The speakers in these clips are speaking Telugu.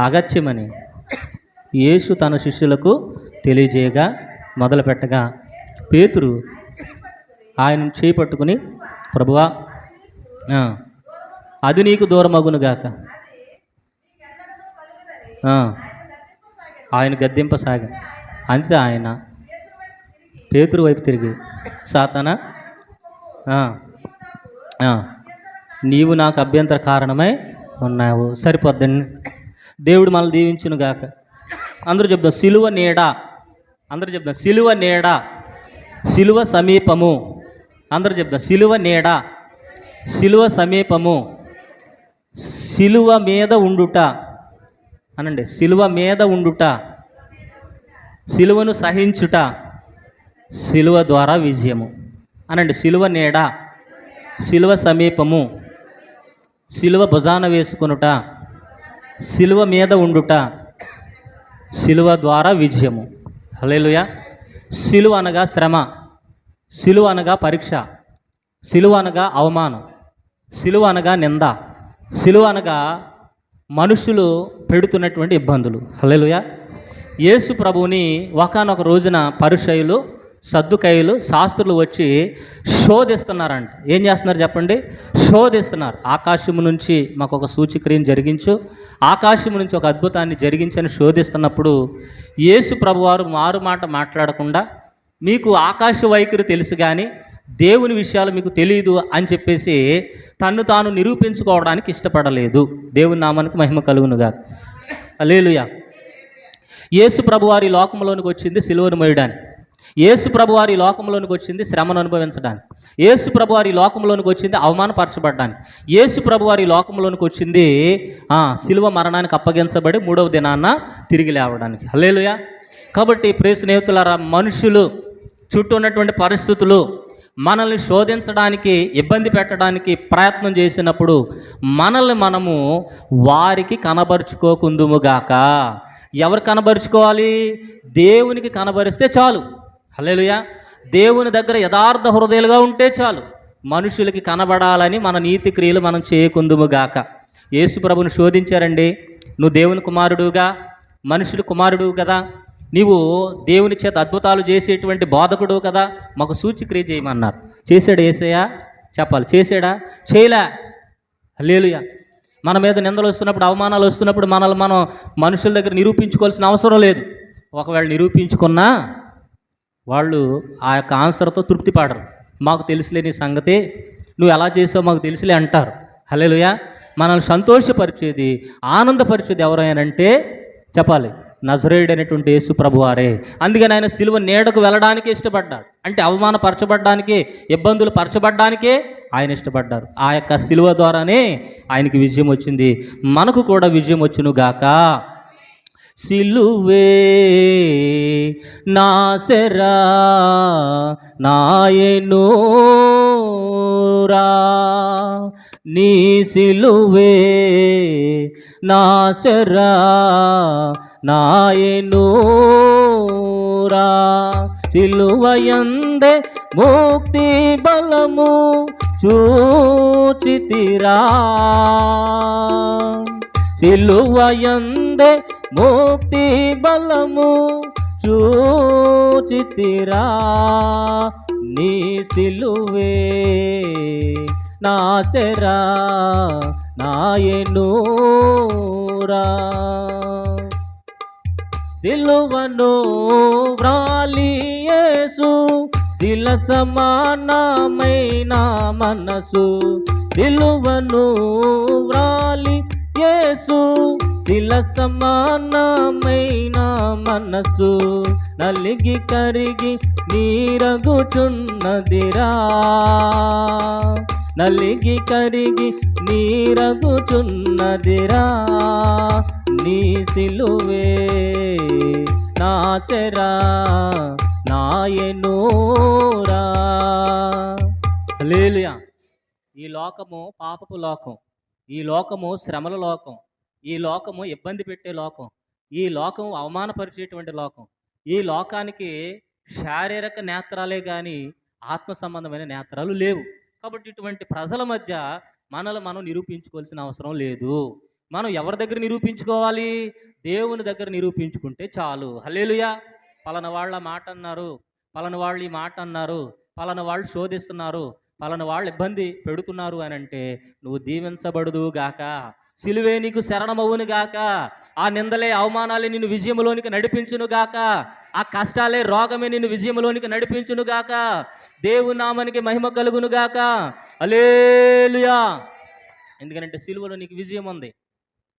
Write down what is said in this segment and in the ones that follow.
అగత్యమని యేసు తన శిష్యులకు తెలియజేయగా మొదలుపెట్టగా పేతురు ఆయన చేపట్టుకుని ప్రభువా అది నీకు దూరమగునుగాక ఆయన గద్దెంపసాగా అంతే ఆయన పేతురు వైపు తిరిగి సాతానా నీవు నాకు అభ్యంతర కారణమై ఉన్నావు. సరిపోద్దండి. దేవుడు మనల్ని దీవించును గాక. అందరూ చెప్దాం సిలువ నీడ. అందరూ చెప్దాం సిలువ నీడ. సిలువ సమీపము. అందరూ చెప్దాం సిలువ నీడ. సిలువ సమీపము. సిలువ మీద ఉండుట. అనండి సిలువ మీద ఉండుట. సిలువను సహించుట. సిలువ ద్వారా విజయము. అనండి సిలువ నీడ. సిలువ సమీపము. సిలువ భుజాన వేసుకొనుట. సిలువ మీద ఉండుట సిలువ ద్వారా విజయము. హలేలుయ సిలువ అనగా శ్రమ సిలువ అనగా పరీక్ష సిలువ అనగా అవమానం సిలువ అనగా నింద సిలువ అనగా మనుషులు పెడుతున్నటువంటి ఇబ్బందులు. హలేలుయ యేసు ప్రభువుని ఒకనొక రోజున పరుషయులు సద్దుకయ్యలు శాస్త్రులు వచ్చి శోధిస్తున్నారంట. ఏం చేస్తున్నారు చెప్పండి? శోధిస్తున్నారు. ఆకాశము నుంచి మాకు ఒక సూచిక్రియను జరిగించు. ఆకాశము నుంచి ఒక అద్భుతాన్ని జరిగించని శోధిస్తున్నప్పుడు యేసు ప్రభువారు మారు మాట మాట్లాడకుండా మీకు ఆకాశ వైఖరి తెలుసు కానీ దేవుని విషయాలు మీకు తెలియదు అని చెప్పేసి తన్ను తాను నిరూపించుకోవడానికి ఇష్టపడలేదు. దేవుని నామానికి మహిమ కలుగునుగా లేలుయా యేసు ప్రభువారి లోకంలోనికి వచ్చింది సిలువను మోయడానికి యేసు ప్రభువారి లోకంలోనికి వచ్చింది శ్రమను అనుభవించడానికి. యేసు ప్రభువారి లోకంలోనికి వచ్చింది అవమానపరచబడ్డానికి. యేసు ప్రభువారి లోకంలోనికి వచ్చింది శిలువ సిలువ మరణానికి అప్పగించబడి మూడవ దినాన్న తిరిగి లేవడానికి. హల్లేలుయా. కాబట్టి ప్రియ స్నేహితులారా మనుషులు చుట్టూ ఉన్నటువంటి పరిస్థితులు మనల్ని శోధించడానికి ఇబ్బంది పెట్టడానికి ప్రయత్నం చేసినప్పుడు మనల్ని మనము వారికి కనబరుచుకోకుందుముగాక ఎవరు కనబరుచుకోవాలి? దేవునికి కనబరిస్తే చాలు. హలేలుయా దేవుని దగ్గర యథార్థ హృదయాలుగా ఉంటే చాలు. మనుషులకి కనబడాలని మన నీతి క్రియలు మనం చేయకుందుముగాక యేసు ప్రభుని శోధించారండి. నువ్వు దేవుని కుమారుడుగా మనుషులు కుమారుడు కదా. నీవు దేవుని చేత అద్భుతాలు చేసేటువంటి బోధకుడు కదా. మాకు సూచిక్రియ చేయమన్నారు. చేశాడు ఏసయ్యా? చెప్పాలి. చేశాడా? చేయలే. లేలుయా మన మీద నిందలు వస్తున్నప్పుడు అవమానాలు వస్తున్నప్పుడు మనల్ని మనం మనుషుల దగ్గర నిరూపించుకోవాల్సిన అవసరం లేదు. ఒకవేళ నిరూపించుకున్నా వాళ్ళు ఆ యొక్క ఆన్సర్తో తృప్తి పడరు. మాకు తెలుసులే సంగతి నువ్వు ఎలా చేసావు మాకు తెలుసులే అంటారు. హలేలుయా మనల్ని సంతోషపరిచేది ఆనందపరిచేది ఎవరైనంటే చెప్పాలి నజరేయుడు అనేటువంటి యేసు ప్రభువారే. అందుకని ఆయన సిలువ నీడకు వెళ్ళడానికి ఇష్టపడ్డాడు. అంటే అవమానపరచబడ్డానికి ఇబ్బందులు పరచబడ్డానికే ఆయన ఇష్టపడ్డారు. ఆ యొక్క సిలువ ద్వారానే ఆయనకి విజయం వచ్చింది. మనకు కూడా విజయం వచ్చును గాక. సిలువే. నాసరా నాయనూరా నీ సిలువే నాసరా నాయనూరా సిలువయందే ముక్తి బలము చూచితిరా. సిలువయందే ముక్తి బలము చూచితిరా నీ సిలువే నాశరా నాయనూరా సిలువను వ్రాలియేసు శిల సమానమైన మనసు. సిలువను వ్రాలి యేసు శిల సమానమైన మనసు నలిగి కరిగి నీరగుచున్నదిరా. నలిగి కరిగి నీరగుచున్నదిరా. నీ సిలువే నాచరా నాయనోరా లేలుయా ఈ లోకము పాపపు లోకం. ఈ లోకము శ్రమల లోకం. ఈ లోకము ఇబ్బంది పెట్టే లోకం. ఈ లోకం అవమానపరిచేటువంటి లోకం. ఈ లోకానికి శారీరక నేత్రాలే కానీ ఆత్మ సంబంధమైన నేత్రాలు లేవు. కాబట్టి ఇటువంటి ప్రజల మధ్య మనల్ని మనం నిరూపించుకోవాల్సిన అవసరం లేదు. మనం ఎవరి దగ్గర నిరూపించుకోవాలి? దేవుని దగ్గర నిరూపించుకుంటే చాలు. హలేలుయా పలాన వాళ్ళ మాట అన్నారు పలాన వాళ్ళు ఈ మాట అన్నారు పలాన వాళ్ళు శోధిస్తున్నారు. పలాన వాళ్ళు ఇబ్బంది పెడుతున్నారు అని అంటే నువ్వు దీవించబడుదు గాక. సిలువే నీకు శరణమవును గాక. ఆ నిందలే అవమానాలే నిన్ను విజయంలోనికి నడిపించును గాక. ఆ కష్టాలే రోగమే నిన్ను విజయంలోనికి నడిపించును గాక. దేవుని నామానికి మహిమ కలుగును గాక. అలేలుయా ఎందుకంటే సిలువలో నీకు విజయం ఉంది.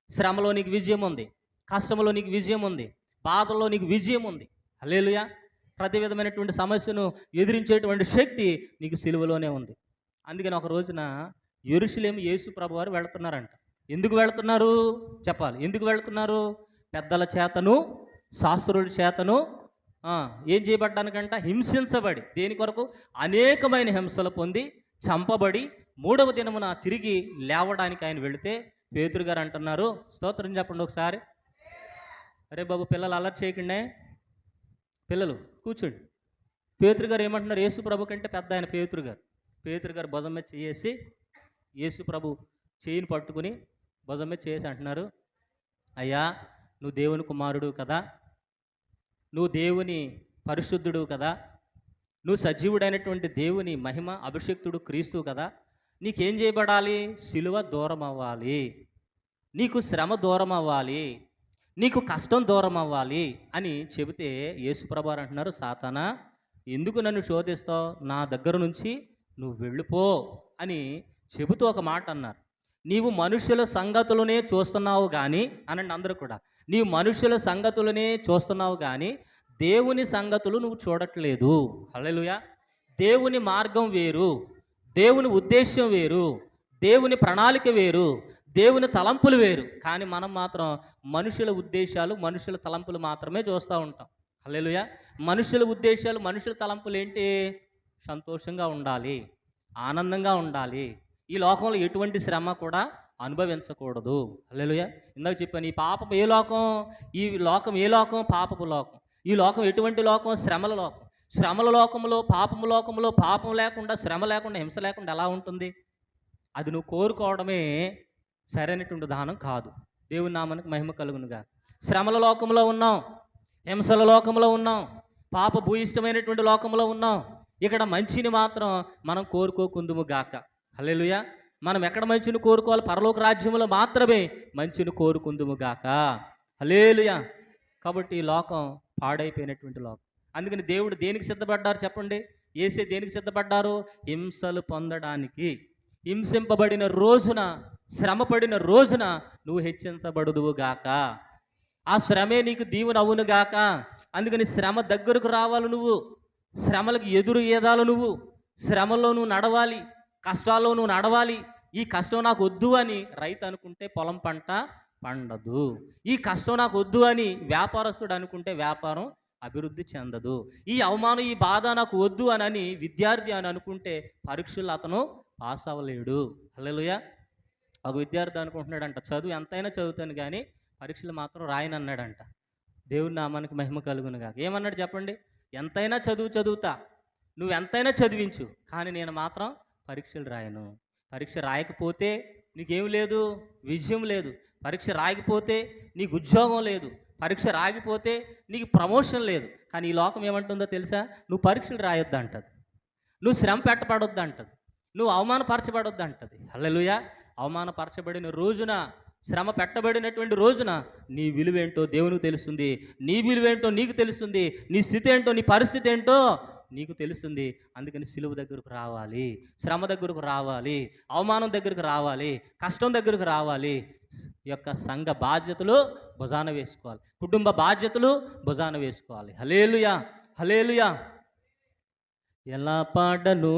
శ్రమలో నీకు విజయం ఉంది. కష్టంలో నీకు విజయం ఉంది. బాధల్లో నీకు విజయం ఉంది. అలేలుయా ప్రతి విధమైనటువంటి సమస్యను ఎదిరించేటువంటి శక్తి నీకు సిలువలోనే ఉంది. అందుకని ఒక రోజున ఎరుషులేమి యేసు ప్రభు వారు వెళుతున్నారంట. ఎందుకు వెళుతున్నారు? చెప్పాలి. ఎందుకు వెళుతున్నారు? పెద్దల చేతను శాస్త్రుల చేతను ఏం చేయబడ్డానికంట? హింసించబడి దేని కొరకు? అనేకమైన హింసలు పొంది చంపబడి మూడవ దినమున తిరిగి లేవడానికి ఆయన వెళితే పేతురు గారు అంటున్నారు. స్తోత్రం చెప్పండి ఒకసారి. అరే బాబు పిల్లలు అలర్ట్ చేయకుండా. పిల్లలు కూర్చోండి. పేతురు గారు ఏమంటున్నారు? యేసు ప్రభు కంటే పెద్ద ఆయన పేతురు గారు. పేతురు గారు భుజం మీద చేసి యేసు ప్రభు చేయిని పట్టుకుని భుజం మీద చేసి అంటున్నారు అయ్యా నువ్వు దేవుని కుమారుడు కదా నువ్వు దేవుని పరిశుద్ధుడు కదా నువ్వు సజీవుడైనటువంటి దేవుని మహిమ అభిషక్తుడు క్రీస్తు కదా నీకేం చేయబడాలి? సిలువ దూరం అవ్వాలి నీకు శ్రమ దూరం అవ్వాలి నీకు కష్టం దూరం అవ్వాలి అని చెబితే యేసుప్రభారు అంటున్నారు సాతానా ఎందుకు నన్ను శోధిస్తావు? నా దగ్గర నుంచి నువ్వు వెళ్ళిపో అని చెబుతూ ఒక మాట అన్నారు. నీవు మనుషుల సంగతులనే చూస్తున్నావు కానీ అనండి అందరూ కూడా నీవు మనుషుల సంగతులనే చూస్తున్నావు కానీ దేవుని సంగతులు నువ్వు చూడట్లేదు. హల్లెలూయా. దేవుని మార్గం వేరు దేవుని ఉద్దేశ్యం వేరు దేవుని ప్రణాళిక వేరు దేవుని తలంపులు వేరు కానీ మనం మాత్రం మనుషుల ఉద్దేశాలు మనుషుల తలంపులు మాత్రమే చూస్తూ ఉంటాం. అల్లెలుయ మనుషుల ఉద్దేశాలు మనుషుల తలంపులు ఏంటి? సంతోషంగా ఉండాలి ఆనందంగా ఉండాలి. ఈ లోకంలో ఎటువంటి శ్రమ కూడా అనుభవించకూడదు. అల్లెలుయ ఇందాక చెప్పాను ఈ పాపం ఏ లోకం? ఈ లోకం ఏ లోకం? పాపపు లోకం. ఈ లోకం ఎటువంటి లోకం? శ్రమల లోకం. శ్రమల లోకంలో పాపము లోకంలో పాపం లేకుండా శ్రమ లేకుండా హింస లేకుండా ఎలా ఉంటుంది? అది నువ్వు కోరుకోవడమే సరైనటువంటి దానం కాదు. దేవుని నామానికి మహిమ కలుగునుగా శ్రమల లోకంలో ఉన్నాం. హింసల లోకంలో ఉన్నాం. పాప భూయిష్టమైనటువంటి లోకంలో ఉన్నాం. ఇక్కడ మంచిని మాత్రం మనం కోరుకోకుందుము గాక. హలేలుయ మనం ఎక్కడ మంచిని కోరుకోవాలి? పరలోక రాజ్యంలో మాత్రమే మంచిని కోరుకుందుము గాక. హలేలుయా కాబట్టి ఈ లోకం పాడైపోయినటువంటి లోకం. అందుకని దేవుడు దేనికి సిద్ధపడ్డారు చెప్పండి? ఏసే దేనికి సిద్ధపడ్డారు? హింసలు పొందడానికి. హింసింపబడిన రోజున శ్రమపడిన రోజున నువ్వు హెచ్చించబడదువు గాక. ఆ శ్రమే నీకు దీవుని అవును గాక. అందుకని శ్రమ దగ్గరకు రావాలి నువ్వు. శ్రమలకు ఎదురు ఏదాలు నువ్వు. శ్రమలో నువ్వు నడవాలి. కష్టాల్లో నువ్వు నడవాలి. ఈ కష్టం నాకు వద్దు అని రైతు అనుకుంటే పొలం పంట పండదు. ఈ కష్టం నాకు వద్దు అని వ్యాపారస్తుడు అనుకుంటే వ్యాపారం అభివృద్ధి చెందదు. ఈ అవమానం ఈ బాధ నాకు వద్దు అని అని విద్యార్థి అని అనుకుంటే పరీక్షలు అతను పాస్ అవ్వలేడు. హలోయా ఒక విద్యార్థి అనుకుంటున్నాడంట చదువు ఎంతైనా చదువుతాను కానీ పరీక్షలు మాత్రం రాయనన్నాడంట. దేవుడి నామానికి మహిమ కలుగును కాక ఏమన్నాడు చెప్పండి? ఎంతైనా చదువు చదువుతా నువ్వు ఎంతైనా చదివించు కానీ నేను మాత్రం పరీక్షలు రాయను. పరీక్ష రాయకపోతే నీకేం లేదు? విజయం లేదు. పరీక్ష రాయకపోతే నీకు ఉద్యోగం లేదు. పరీక్ష రాగిపోతే నీకు ప్రమోషన్ లేదు. కానీ ఈ లోకం ఏమంటుందో తెలుసా? నువ్వు పరీక్షలు రాయొద్దు అంటది నువ్వు శ్రమ పెట్టబడొద్దు అంటది నువ్వు అవమానపరచబడొద్దు అంటది హల్లెలూయా. అవమానపరచబడిన రోజున శ్రమ పెట్టబడినటువంటి రోజున నీ విలువేంటో దేవునికి తెలుస్తుంది. నీ విలువేంటో నీకు తెలుస్తుంది. నీ స్థితి ఏంటో నీ పరిస్థితి ఏంటో నీకు తెలుస్తుంది. అందుకని సిలువ దగ్గరకు రావాలి శ్రమ దగ్గరకు రావాలి అవమానం దగ్గరకు రావాలి కష్టం దగ్గరకు రావాలి. యొక్క సంఘ బాధ్యతలు భుజాన వేసుకోవాలి. కుటుంబ బాధ్యతలు భుజాన వేసుకోవాలి. హలేలుయా హలేలుయా ఎలా పాడను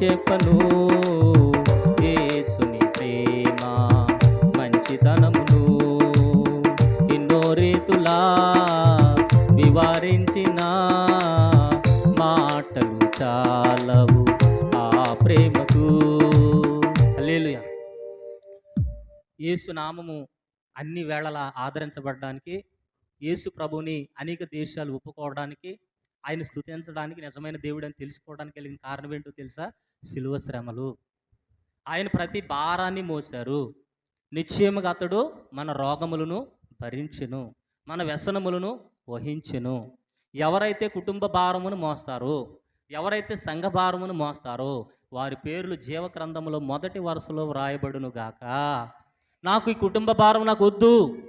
చెప్పను ఏసుని ప్రేమ మంచితనమును ఎన్నో రీతులా వివరించిన మాటలు చాలవు ఆ ప్రేమకు. హల్లెలూయా. యేసు నామము అన్ని వేళలా ఆదరించబడడానికి యేసు ప్రభుని అనేక దేశాలు ఒప్పుకోవడానికి ఆయన స్థుతించడానికి నిజమైన దేవుడు అని తెలుసుకోవడానికి కలిగిన కారణం ఏంటో తెలుసా? శిలువ శ్రమలు. ఆయన ప్రతి భారాన్ని మోశారు. నిశ్చయముగా అతడు మన రోగములను భరించెను మన వ్యసనములను వహించెను. ఎవరైతే కుటుంబ భారమును మోస్తారో ఎవరైతే సంఘ భారమును మోస్తారో వారి పేర్లు జీవగ్రంథంలో మొదటి వరుసలో వ్రాయబడును గాక. నాకు ఈ కుటుంబ భారం నాకు వద్దు.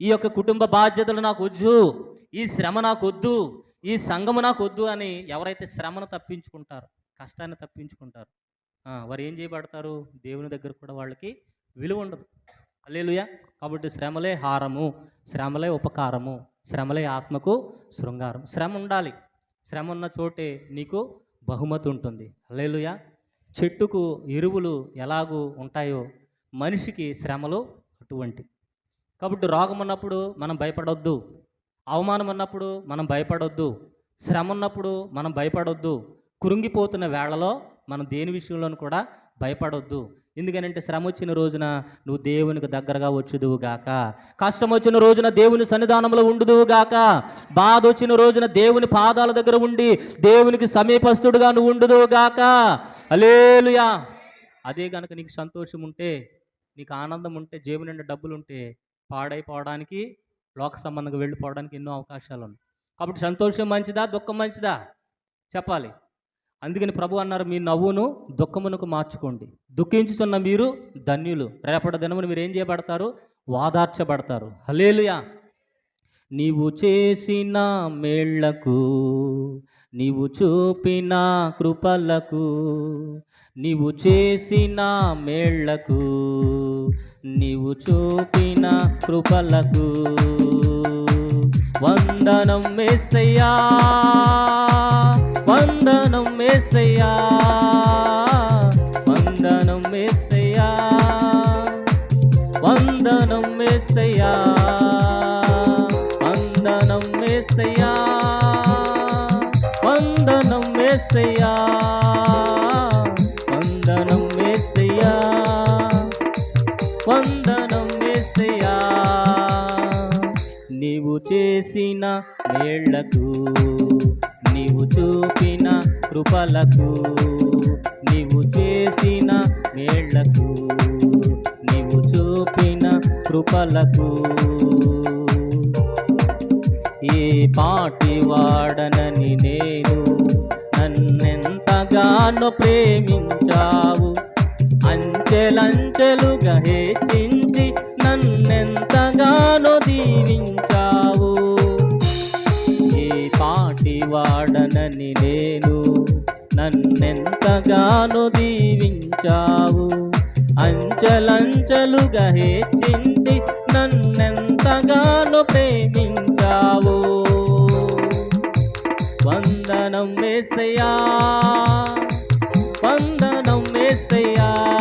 ఈ యొక్క కుటుంబ బాధ్యతలు నాకు వద్దు. ఈ శ్రమ నాకు వద్దు. ఈ సంఘము నాకు వద్దు అని ఎవరైతే శ్రమను తప్పించుకుంటారు కష్టాన్ని తప్పించుకుంటారు వారు ఏం చేయబడతారు? దేవుని దగ్గర కూడా వాళ్ళకి విలువ ఉండదు. అల్లేలుయా కాబట్టి శ్రమలే హారము శ్రమలే ఉపకారము శ్రమలే ఆత్మకు శృంగారం. శ్రమ ఉండాలి. శ్రమ ఉన్న చోటే నీకు బహుమతి ఉంటుంది. అల్లేలుయా చెట్టుకు ఎరువులు ఎలాగూ ఉంటాయో మనిషికి శ్రమలు అటువంటి. కాబట్టి రోగం ఉన్నప్పుడు మనం భయపడొద్దు. అవమానం ఉన్నప్పుడు మనం భయపడొద్దు. శ్రమ ఉన్నప్పుడు మనం భయపడొద్దు. కృంగిపోతున్న వేళలో మనం దేని విషయంలోనూ కూడా భయపడొద్దు. ఎందుకనంటే శ్రమ వచ్చిన రోజున నువ్వు దేవునికి దగ్గరగా వచ్చుదువు గాక. కష్టం వచ్చిన రోజున దేవుని సన్నిధానంలో ఉండుదువు గాక. బాధ వచ్చిన రోజున దేవుని పాదాల దగ్గర ఉండి దేవునికి సమీపస్తుడుగా నువ్వు ఉండుదువు గాక. అలేలుయా అదే కనుక నీకు సంతోషం ఉంటే నీకు ఆనందం ఉంటే జేబు నిండా డబ్బులు ఉంటే పాడైపోవడానికి లోక సంబంధంగా వెళ్ళిపోవడానికి ఎన్నో అవకాశాలు ఉన్నాయి కాబట్టి సంతోషం మంచిదా? దుఃఖం మంచిదా? చెప్పాలి. అందుకని ప్రభు అన్నారు మీ నవ్వును దుఃఖమునకు మార్చుకోండి. దుఃఖించుతున్న మీరు ధన్యులు. రేపటి దినమును మీరు ఏం చేయబడతారు? వాదార్చబడతారు. హలేలుయా నీవు చేసిన మేళ్ళకు నీవు చూపిన కృపలకు నీవు చేసిన మేళ్ళకు నీవు చూపిన కృపలకు వందనం మెస్సయ్యా వందనం వందనం మెస్సయ్యా వందనం మెస్సయ్యా వందనం మెస్సయ్యా నీవు చేసిన మేళ్ళకు నీవు చూపిన కృపలకు నీవు చేసిన మేళ్ళకు నీవు చూపిన కృపలకు ఏ పాటి వాడనని నేను. నన్నెంతగానో ప్రేమించావు. అంచెలంచెలుగా హెచ్చించి నన్నెంతగానో దీవించావు. ఏ పాటి వాడనని నేను. నన్నెంతగానో దీవించావు. అంచెలంచెలుగా హెచ్చించి నన్నెంతగానో ప్రేమించావు. వందనం వేసయ్యా. వందనం వేసయ్యా.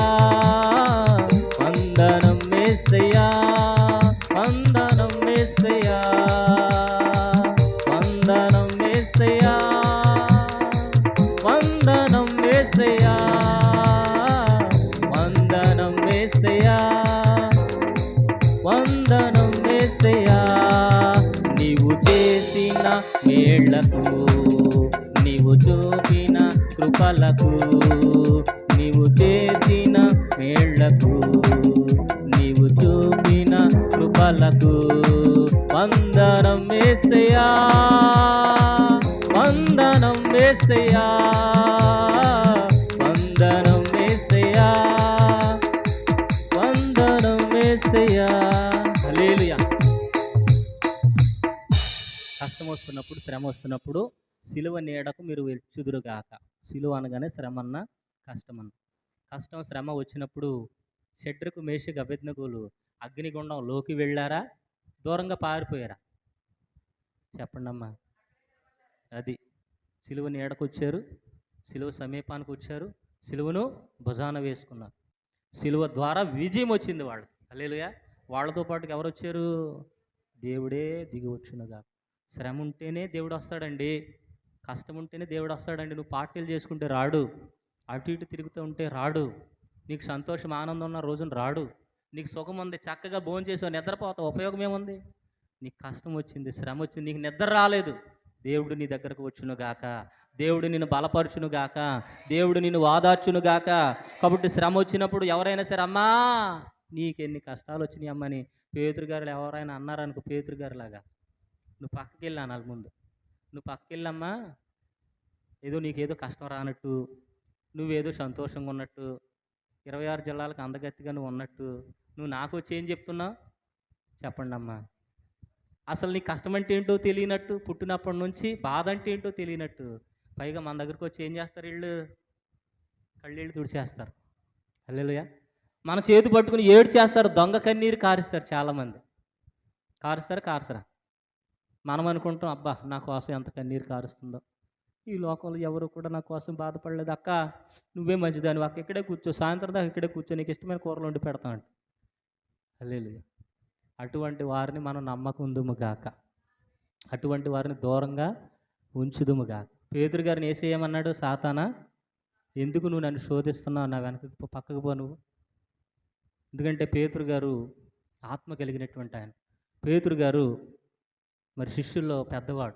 శ్రమ వస్తున్నప్పుడు సిలువ నీడకు మీరు వెచ్చుదురుగాక. సిలువ అనగానే శ్రమ అన్న కష్టం అన్న కష్టం శ్రమ వచ్చినప్పుడు షడ్రకు మేషకు అభిజ్ఞకులు అగ్నిగుండం లోకి వెళ్ళారా? దూరంగా పారిపోయారా? చెప్పండి అమ్మా అది సిలువ నీడకు వచ్చారు సిలువ సమీపానికి వచ్చారు సిలువను భుజాన వేసుకున్నారు. సిలువ ద్వారా విజయం వచ్చింది వాళ్ళకి. అల్లేలుగా వాళ్ళతో పాటు ఎవరు వచ్చారు దేవుడే దిగి వచ్చునుగా శ్రమ ఉంటేనే దేవుడు వస్తాడండి కష్టం ఉంటేనే దేవుడు వస్తాడండి నువ్వు పార్టీలు చేసుకుంటే రాడు. అటు ఇటు తిరుగుతూ ఉంటే రాడు. నీకు సంతోషం ఆనందం ఉన్న రోజున రాడు. నీకు సుఖం ఉంది చక్కగా భోజనం చేసావు నిద్రపోతావు ఉపయోగం ఏముంది? నీకు కష్టం వచ్చింది శ్రమ వచ్చింది నీకు నిద్ర రాలేదు. దేవుడు నీ దగ్గరకు వచ్చును గాక దేవుడు నిన్ను బలపరచును గాక దేవుడు నిన్ను వాదార్చును గాక కాబట్టి శ్రమ వచ్చినప్పుడు ఎవరైనా సరే అమ్మా నీకెన్ని కష్టాలు వచ్చినాయి అమ్మని పేతురు గారు ఎవరైనా అన్నారనుకో పేతురు గారు లాగా నువ్వు పక్కకి వెళ్ళి అనాలి ముందు. నువ్వు పక్కకి వెళ్ళమ్మా ఏదో నీకేదో కష్టం రానట్టు నువ్వేదో సంతోషంగా ఉన్నట్టు ఇరవై ఆరు జిల్లాలకు అందగత్తిగా నువ్వు ఉన్నట్టు నువ్వు నాకు వచ్చి ఏం చెప్తున్నావు? చెప్పండి అమ్మా అసలు నీ కష్టం అంటే ఏంటో తెలియనట్టు పుట్టినప్పటి నుంచి బాధ అంటే ఏంటో తెలియనట్టు పైగా మన దగ్గరకు వచ్చి ఏం చేస్తారు వీళ్ళు? కళ్ళీళ్ళు తుడిచేస్తారు. అల్లెలుయా మన చేతి పట్టుకుని ఏడు చేస్తారు దొంగ కన్నీరు కారుస్తారు చాలామంది. కారుస్తారు? కారుసరా మనం అనుకుంటాం అబ్బా నా కోసం ఎంత కన్నీరు కారుస్తుందో. ఈ లోకంలో ఎవరు కూడా నా కోసం బాధపడలేదు. అక్క నువ్వే మంచిదాని అక్క ఇక్కడే కూర్చో. సాయంత్రం దాకా ఇక్కడే కూర్చో. నీకు ఇష్టమైన కూరలు వండి పెడతామంట లేదు అటువంటి వారిని మనం నమ్మకుందుము గాక. అటువంటి వారిని దూరంగా ఉంచుదుము గాక. పేదరు గారిని వేసేయమన్నాడు సాతానా ఎందుకు నువ్వు నన్ను శోధిస్తున్నావు? నా వెనక పక్కకు పో నువ్వు. ఎందుకంటే పేతురు గారు ఆత్మ కలిగినటువంటి ఆయన. పేతురు గారు మరి శిష్యుల్లో పెద్దవాడు.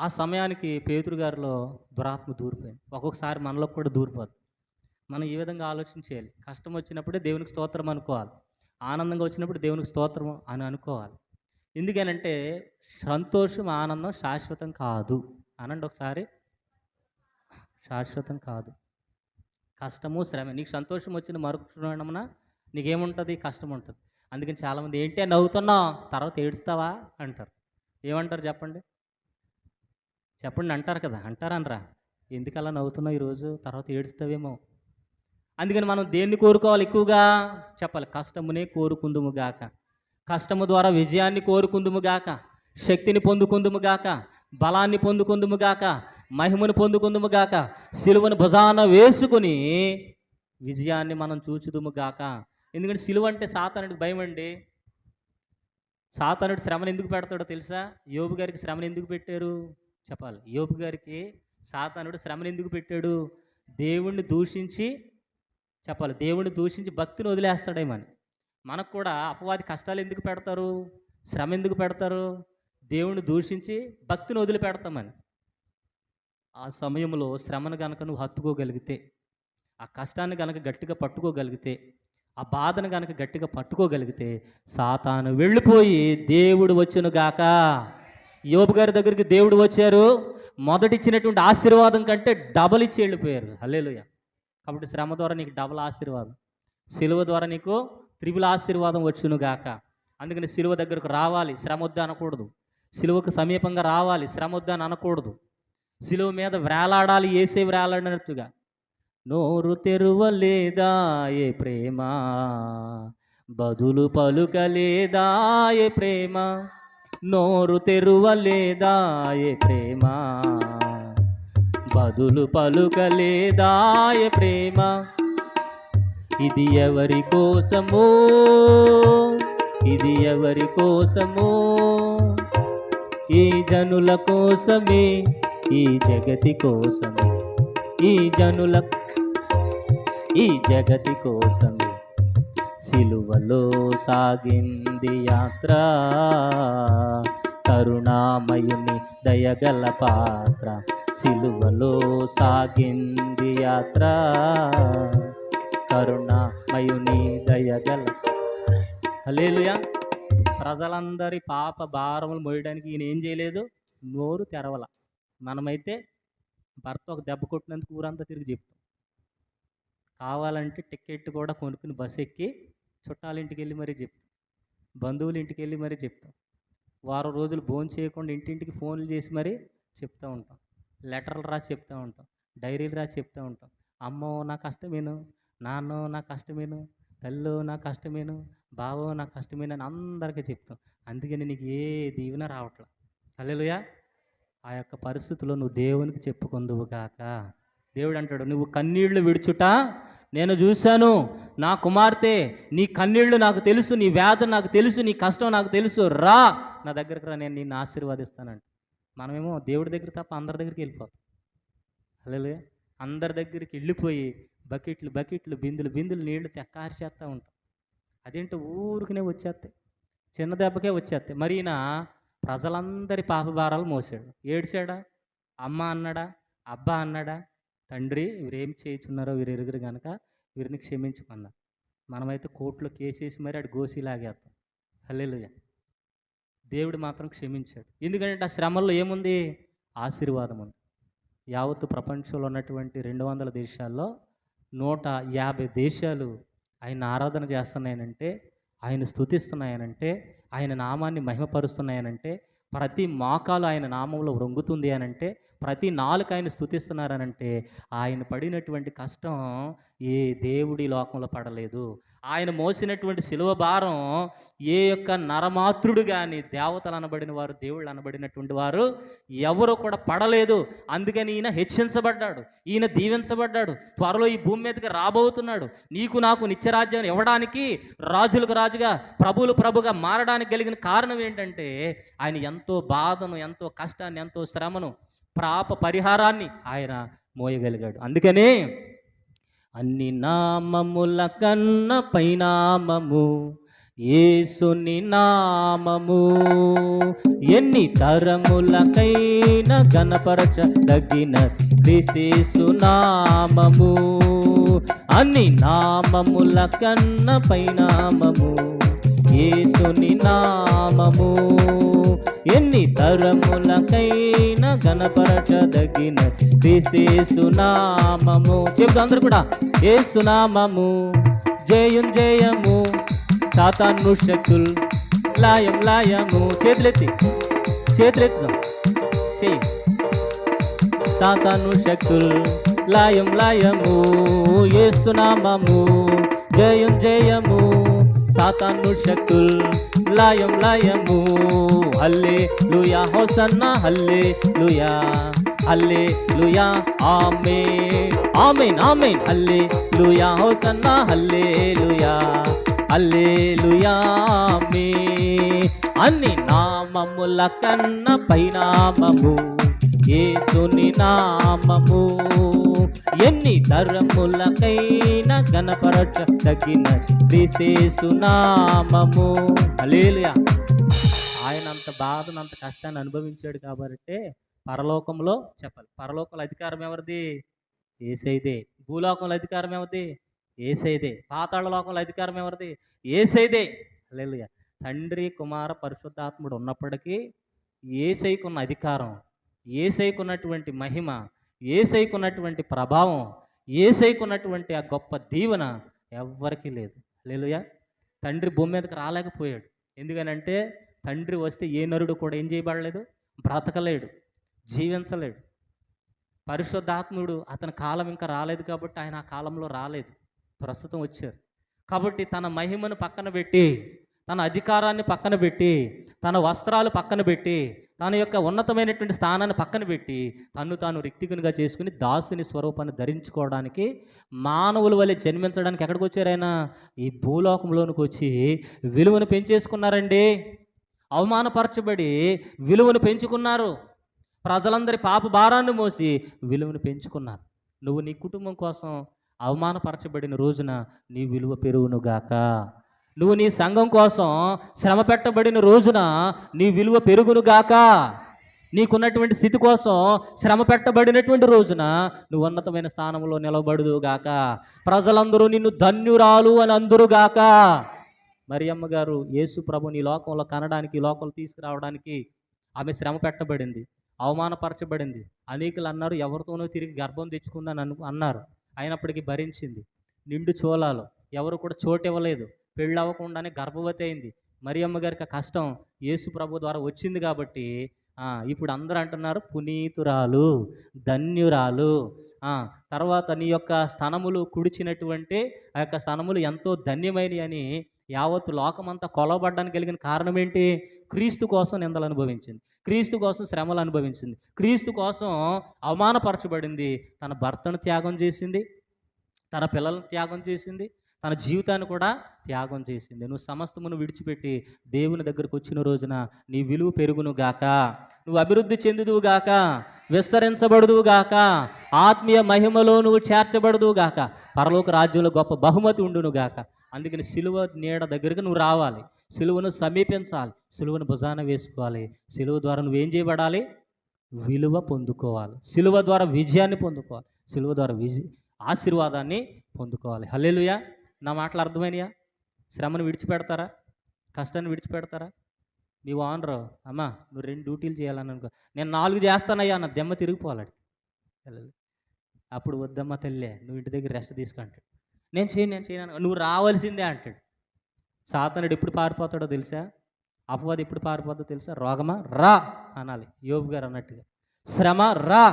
ఆ సమయానికి పేతురు గారిలో దురాత్మ దూరిపోయింది. ఒక్కొక్కసారి మనలో కూడా దూరిపోదు మనం ఈ విధంగా ఆలోచన చేయాలి. కష్టం వచ్చినప్పుడే దేవునికి స్తోత్రం అనుకోవాలి. ఆనందంగా వచ్చినప్పుడు దేవునికి స్తోత్రం అని అనుకోవాలి. ఎందుకనంటే సంతోషం ఆనందం శాశ్వతం కాదు. అనండి ఒకసారి. శాశ్వతం కాదు. కష్టము శ్రమ. నీకు సంతోషం వచ్చిన మరుక్షణమున నీకేముంటుంది? కష్టం ఉంటుంది అందుకని చాలామంది ఏంటి అని నవ్వుతున్నావు? తర్వాత ఏడుస్తావా? అంటారు. ఏమంటారు చెప్పండి? చెప్పండి అంటారు కదా అంటారనరా. ఎందుకు అలా నవ్వుతున్నావు ఈరోజు? తర్వాత ఏడుస్తావేమో. అందుకని మనం దేన్ని కోరుకోవాలి ఎక్కువగా? చెప్పాలి కష్టమునే కోరుకుందుము గాక. కష్టము ద్వారా విజయాన్ని కోరుకుందుము గాక. శక్తిని పొందుకుందుము గాక. బలాన్ని పొందుకుందుము గాక. మహిమను పొందుకుందుము గాక. సిలువను భుజాన వేసుకుని విజయాన్ని మనం చూచుదుము గాక. ఎందుకంటే సిలువ అంటే సాతానుడికి భయం అండి. సాతానుడు శ్రమను ఎందుకు పెడతాడో తెలుసా? యోబు గారికి శ్రమను ఎందుకు పెట్టారు? చెప్పాలి. యోబు గారికి సాతానుడు శ్రమను ఎందుకు పెట్టాడు? దేవుణ్ణి దూషించి చెప్పాలి. దేవుణ్ణి దూషించి భక్తిని వదిలేస్తాడేమని మనకు కూడా అపవాది కష్టాలు ఎందుకు పెడతారు? శ్రమ ఎందుకు పెడతారు? దేవుణ్ణి దూషించి భక్తిని వదిలిపెడతామని ఆ సమయంలో శ్రమను కనుక నువ్వు హత్తుకోగలిగితే ఆ కష్టాన్ని కనుక గట్టిగా పట్టుకోగలిగితే ఆ బాధను కనుక గట్టిగా పట్టుకోగలిగితే సాతాను వెళ్ళిపోయి దేవుడు వచ్చును గాక. యోబు గారి దగ్గరికి దేవుడు వచ్చారు. మొదటిచ్చినటువంటి ఆశీర్వాదం కంటే డబల్ ఇచ్చి వెళ్ళిపోయారు. హల్లేలుయ. కాబట్టి శ్రమ ద్వారా నీకు డబల్ ఆశీర్వాదం. సిలువ ద్వారా నీకు త్రిపుల ఆశీర్వాదం వచ్చును గాక. అందుకని సిలువ దగ్గరకు రావాలి. శ్రమ వద్దు అనకూడదు. సిలువకు సమీపంగా రావాలి. శ్రమ వద్దు అని అనకూడదు. సిలువ మీద వ్రేలాడాలి ఏసే వ్రేలాడినట్టుగా నోరు తెరువలేదా ఏ ప్రేమ? బదులు పలుకలేదా ఏ ప్రేమ? నోరు తెరువలేదా ఏ ప్రేమ? బదులు పలుకలేదా ఏ ప్రేమ? ఇది ఎవరి కోసమో? ఇది ఎవరి కోసమో? ఈ జనుల కోసమే ఈ జగతి కోసమే ఈ జనుల ఈ జగతి కోసం సిలువలో సాగింది యాత్ర. కరుణామయుని దయగల పాత్ర సిలువలో సాగింది యాత్ర. కరుణామయుని దయగల లేలుయా ప్రజలందరి పాప భారములు మోయడానికి ఈయన ఏం చేయలేదు? నోరు తెరవల. మనమైతే భర్త ఒక దెబ్బ కొట్టినందుకు ఊరంతా తిరిగి చెప్తాం. కావాలంటే టికెట్ కూడా కొనుక్కుని బస్ ఎక్కి చుట్టాలింటికి వెళ్ళి మరీ చెప్తాం బంధువుల ఇంటికి వెళ్ళి మరీ చెప్తాం. వారం రోజులు భోజనం చేయకుండా ఇంటింటికి ఫోన్లు చేసి మరీ చెప్తూ ఉంటాం. లెటర్లు రాసి చెప్తూ ఉంటాం. డైరీలు రాసి చెప్తూ ఉంటాం. అమ్మో నా కష్టమేను నాన్నో నా కష్టమేను తల్లో నా కష్టమేను బావో నా కష్టమేను అని అందరికీ చెప్తాం. అందుకని నీకు ఏ దీవెన రావట్లేదు అల్లెలుయా ఆ యొక్క పరిస్థితిలో నువ్వు దేవునికి చెప్పుకుందువు కాక దేవుడు అంటాడు నువ్వు కన్నీళ్ళు విడుచుట నేను చూశాను. నా కుమార్తె నీ కన్నీళ్ళు నాకు తెలుసు నీ వ్యాధి నాకు తెలుసు నీ కష్టం నాకు తెలుసు. రా నా దగ్గరకు రా నేను నిన్ను ఆశీర్వాదిస్తానంట. మనమేమో దేవుడి దగ్గర తప్ప అందరి దగ్గరికి వెళ్ళిపోతాం. అలలే అందరి దగ్గరికి వెళ్ళిపోయి బకెట్లు బకెట్లు బిందులు బిందులు నీళ్ళు తెక్కారు చేస్తూ ఉంటాం. అదేంటో ఊరికనే వచ్చేస్తాయి. చిన్న దెబ్బకే వచ్చేస్తాయి. మరి ఈయన ప్రజలందరి పాపభారాలు మోసాడు. ఏడ్చాడా? అమ్మ అన్నాడా? అబ్బా అన్నాడా? తండ్రి వీరేం చేయుచున్నారో వీరు ఎరుగురు కనుక వీరిని క్షమించమన్నా. మనమైతే కోర్టులో కేసేసి మరి అటు గోసి లాగేస్తాం హల్లెలుయ. దేవుడు మాత్రం క్షమించాడు. ఎందుకంటే ఆ శ్రమల్లో ఏముంది? ఆశీర్వాదం ఉంది యావత్తు ప్రపంచంలో ఉన్నటువంటి రెండు వందల దేశాల్లో నూట యాభై దేశాలు ఆయన ఆరాధన చేస్తున్నాయనంటే ఆయన స్తుతిస్తున్నాయనంటే ఆయన నామాన్ని మహిమపరుస్తున్నాయనంటే ప్రతి మోకాలు ఆయన నామంలో వృంగుతుంది అనంటే ప్రతి నాలుక ఆయన స్తుతిస్తున్నారనంటే ఆయన పడినటువంటి కష్టం ఏ దేవుడి లోకంలో పడలేదు. ఆయన మోసినటువంటి శిలువ భారం ఏ యొక్క నరమాతృడు కానీ దేవతలు అనబడిన వారు దేవుళ్ళు అనబడినటువంటి వారు ఎవరు కూడా పడలేదు. అందుకని ఈయన హెచ్చించబడ్డాడు ఈయన దీవించబడ్డాడు త్వరలో ఈ భూమి మీదకి రాబోతున్నాడు. నీకు నాకు నిత్యరాజ్యాన్ని ఇవ్వడానికి రాజులకు రాజుగా ప్రభులు ప్రభుగా మారడానికి కలిగిన కారణం ఏంటంటే ఆయన ఎంతో బాధను ఎంతో కష్టాన్ని ఎంతో శ్రమను ప్రాప పరిహారాన్ని ఆయన మోయగలిగాడు. అందుకనే అన్ని నామముల కన్న పైనామము ఏసుని నామము ఎన్ని తరములకైన గణపరచ తగిన క్రిసేసు నామము అన్ని నామముల కన్న పైనామము యేసుని నామము. ఎన్ని తరములకైనా గణపరచదగిన క్రిసేసు చెబుతా అందరు కూడా ఏసునామము జయం జయము సాతాను శక్తులు లాయం లాయము. చేతులెత్తి చేతులెత్తుదాం. చెయ్యి. సాతాను శక్తులు లాయం లాయము. ఏసునామము జయం జయము సాతాను శక్తుల్ లాయం లాయము. హల్లే లుయా hosanna hallelujah hallelujah ఆమె amen amen. Hallelujah hosanna hallelujah hallelujah ఆమె అన్ని నామముల కన్న పైనామము. ఏసుని నామము. ఎన్ని తరములకైనా గణపరచ తగిన క్రిసేసు నామము. హల్లెలూయా. ఆయన అంత బాధను అంత కష్టాన్ని అనుభవించాడు కాబట్టి పరలోకంలో చెప్పాలి. పరలోకంలో అధికారం ఎవరిది? ఏసైదే. భూలోకంలో అధికారం ఎవరిది? ఏసైదే. పాతాళ లోకంలో అధికారం ఎవరిది? ఏసైదే. హల్లెలూయా. తండ్రి కుమార పరిశుద్ధాత్ముడు ఉన్నప్పటికీ ఏసైకున్న అధికారం ఏసైకున్నటువంటి మహిమ ఏసైకున్నటువంటి ప్రభావం ఏసైకున్నటువంటి ఆ గొప్ప దీవెన ఎవ్వరికీ లేదు. లేలుయా తండ్రి భూమి మీదకి రాలేకపోయాడు. ఎందుకనంటే తండ్రి వస్తే ఏ నరుడు కూడా ఏం చేయబడలేదు? బ్రతకలేడు జీవించలేడు. పరిశుద్ధాత్ముడు అతని కాలం ఇంకా రాలేదు కాబట్టి ఆయన ఆ కాలంలో రాలేదు. ప్రస్తుతం వచ్చారు. కాబట్టి తన మహిమను పక్కన పెట్టి తన అధికారాన్ని పక్కన పెట్టి తన వస్త్రాలు పక్కన పెట్టి తన యొక్క ఉన్నతమైనటువంటి స్థానాన్ని పక్కన పెట్టి తను తాను రిక్తికునిగా చేసుకుని దాసుని స్వరూపాన్ని ధరించుకోవడానికి మానవుల వలె జన్మించడానికి ఎక్కడికి వచ్చారైనా ఈ భూలోకంలోనికి వచ్చి విలువను పెంచేసుకున్నారండి. అవమానపరచబడి విలువను పెంచుకున్నారు. ప్రజలందరి పాప భారాన్ని మోసి విలువను పెంచుకున్నారు. నువ్వు నీ కుటుంబం కోసం అవమానపరచబడిన రోజున నీ విలువ పెరుగునుగాక. నువ్వు నీ సంఘం కోసం శ్రమ పెట్టబడిన రోజున నీ విలువ పెరుగునుగాక నీకున్నటువంటి స్థితి కోసం శ్రమ పెట్టబడినటువంటి రోజున నువ్వు ఉన్నతమైన స్థానంలో నిలబడుదుగాక ప్రజలందరూ నిన్ను ధన్యురాలు అని అందురుగాక మరియమ్మ గారు యేసు ప్రభు నీ లోకంలో కనడానికి లోకంలో తీసుకురావడానికి ఆమె శ్రమ పెట్టబడింది అవమానపరచబడింది. అనేకులు అన్నారు ఎవరితోనో తిరిగి గర్భం తెచ్చుకుందని అను అన్నారు. అయినప్పటికీ భరించింది. నిండు చోళాలు. ఎవరు కూడా చోటు ఇవ్వలేదు. పెళ్ళి అవ్వకుండానే గర్భవతి అయింది. మరియమ్మ గారికి కష్టం యేసు ప్రభు ద్వారా వచ్చింది కాబట్టి ఇప్పుడు అందరూ అంటున్నారు పునీతురాలు ధన్యురాలు తర్వాత నీ యొక్క స్థనములు కుడిచినటువంటి ఆ యొక్క స్థనములు ఎంతో ధన్యమైనవి అని యావత్తు లోకమంతా కొలవబడ్డానికి కలిగిన కారణం ఏంటి? క్రీస్తు కోసం నిందలు అనుభవించింది. క్రీస్తు కోసం శ్రమలు అనుభవించింది. క్రీస్తు కోసం అవమానపరచబడింది. తన భర్తను త్యాగం చేసింది. తన పిల్లలను త్యాగం చేసింది. తన జీవితాన్ని కూడా త్యాగం చేసింది. నువ్వు సమస్తమును విడిచిపెట్టి దేవుని దగ్గరకు వచ్చిన రోజున నీ విలువ పెరుగును గాక. నువ్వు అభివృద్ధి చెందుదువు గాక. విస్తరించబడుదువు గాక. ఆత్మీయ మహిమలో నువ్వు చేర్చబడుదువు గాక. పరలోక రాజ్యంలో గొప్ప బహుమతి ఉండును గాక. అందుకని సిలువ నీడ దగ్గరికి నువ్వు రావాలి. సిలువను సమీపించాలి. సిలువను భుజాన వేసుకోవాలి. సిలువ ద్వారా నువ్వేం చేయబడాలి? విలువ పొందుకోవాలి. సిలువ ద్వారా విజయాన్ని పొందుకోవాలి. సిలువ ద్వారా విజయ ఆశీర్వాదాన్ని పొందుకోవాలి. హల్లెలూయా. నా మాటలు అర్థమైనయా? శ్రమను విడిచిపెడతారా? కష్టాన్ని విడిచిపెడతారా? మీ ఓనరు అమ్మా నువ్వు రెండు డ్యూటీలు చేయాలని అనుకో. నేను నాలుగు చేస్తానయ్యా నా దెమ్మ తిరిగిపోవాలండి అప్పుడు వద్దమ్మా తల్లే నువ్వు ఇంటి దగ్గర రెస్ట్ తీసుకో అంటాడు. నేను చేయను నేను చేయను నువ్వు రావాల్సిందే అంటాడు. సాతనుడు ఎప్పుడు పారిపోతాడో తెలుసా? అపవాది ఎప్పుడు పారిపోతుందో తెలుసా? రోగమా? రా అనాలి. యోబు గారు అన్నట్టుగా. శ్రమ? రా.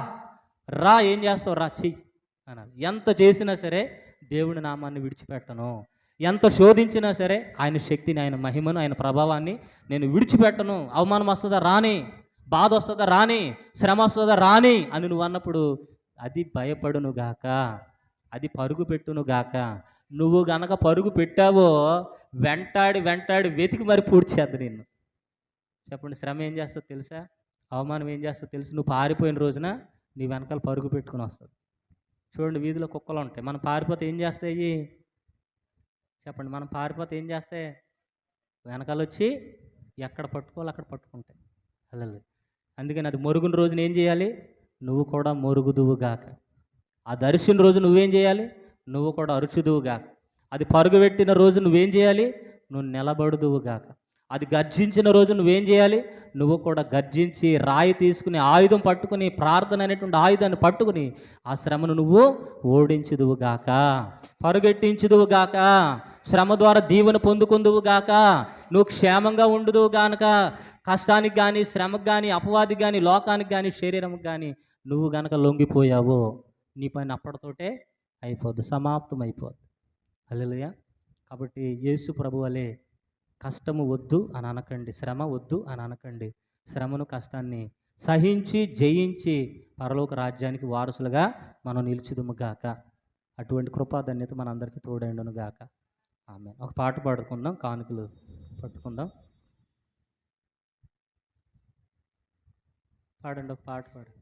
రా ఏం చేస్తావు? రా చెయ్యి అనాలి. ఎంత చేసినా సరే దేవుని నామాన్ని విడిచిపెట్టను. ఎంత శోధించినా సరే ఆయన శక్తిని ఆయన మహిమను ఆయన ప్రభావాన్ని నేను విడిచిపెట్టను. అవమానం వస్తుందా? రాని. బాధ వస్తుందా? రాని. శ్రమ వస్తుందా? రాని. అని నువ్వు అన్నప్పుడు అది భయపడును గాక. అది పరుగు పెట్టును గాక. నువ్వు గనక పరుగు పెట్టావో వెంటాడి వెంటాడి వెతికి మరి పూర్తి చేద్ద నిన్ను. చెప్పండి శ్రమ ఏం చేస్తుందో తెలుసా? అవమానం ఏం చేస్తుందో తెలుసు? నువ్వు పారిపోయిన రోజున నీ వెనకాల పరుగు పెట్టుకుని వస్తుంది. చూడండి వీధిలో కుక్కలు ఉంటాయి. మనం పారిపోతే ఏం చేస్తాయి చెప్పండి. మనం పారిపోతే ఏం చేస్తే వెనకాల వచ్చి ఎక్కడ పట్టుకోవాలి అక్కడ పట్టుకుంటాయి. అల్లలు. అందుకని అది మొరుగున రోజున ఏం చేయాలి? నువ్వు కూడా మొరుగుదువు గాక. అది అరిచిన రోజు నువ్వేం చేయాలి? నువ్వు కూడా అరుచుదువు గాక. అది పరుగు పెట్టిన రోజు నువ్వేం చేయాలి? నువ్వు నిలబడుదువుగాక అది గర్జించిన రోజు నువ్వేం చేయాలి? నువ్వు కూడా గర్జించి రాయి తీసుకుని ఆయుధం పట్టుకుని ప్రార్థన అనేటువంటి ఆయుధాన్ని పట్టుకుని ఆ శ్రమను నువ్వు ఓడించుదువు గాక. పరుగెట్టించుదువు గాక. శ్రమ ద్వారా దీవెన పొందుకుందువు గాక. నువ్వు క్షేమంగా ఉండుదువు గానక. కష్టానికి కానీ శ్రమకు కానీ అపవాదికి కానీ లోకానికి కానీ శరీరంకి కానీ నువ్వు గనక లొంగిపోయావు నీ పైన అప్పటితోటే అయిపోద్ది సమాప్తం అయిపోద్ది అల్లెలుయా కాబట్టి యేసు ప్రభు కష్టము వద్దు అని అనకండి శ్రమ వద్దు అని అనకండి. శ్రమను కష్టాన్ని సహించి జయించి పరలోక రాజ్యానికి వారసులుగా మనం నిలిచిదుము గాక. అటువంటి కృపాధన్యత మనందరికీ తోడైండును గాక. ఆమె ఒక పాట పాడుకుందాం కానుకలు పట్టుకుందాం. పాడండి ఒక పాట పాడు.